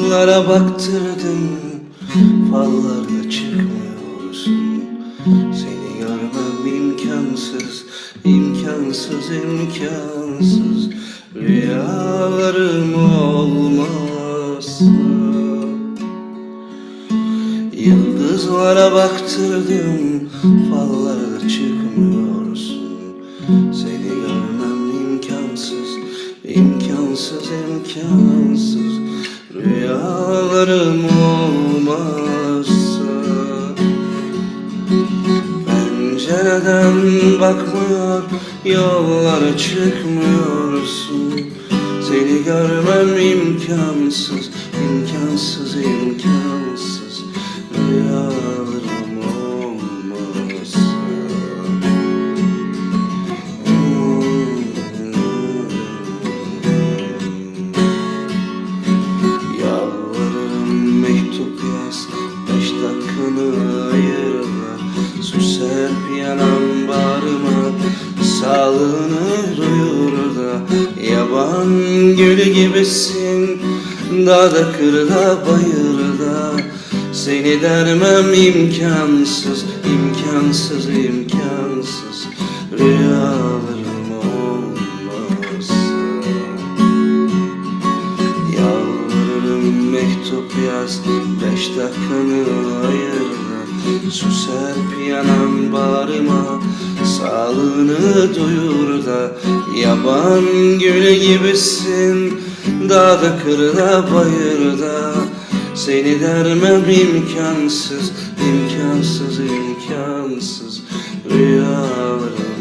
Yıldızlara baktırdım. Fallarda çıkmıyorsun. Seni görmem imkansız imkansız imkansız. Rüyalarım olmazsa Yıldızlara baktırdım. Fallarda çıkmıyorsun. Seni görmem imkansız imkansız imkansız Rüyalarım olmazsa Pencereden bakmıyor Yollara çıkmıyorsun. Seni görmem imkansız imkansız imkansız dakikanı ayır da Su serp yanan bağrıma Sağlığını duyur da. Yaban gülü gibisin Dağda kırda bayırda. Seni dermem imkansız imkansız imkansız. Rüyalarım olmazsa Yalvarırım mektup yaz Beş dakikanı ayır da Su serp yanan bağrıma Sağlığını duyur da. Yaban gülü gibisin Dağda kırda bayırda Seni dermem imkansız imkansız imkansız. Rüyalarım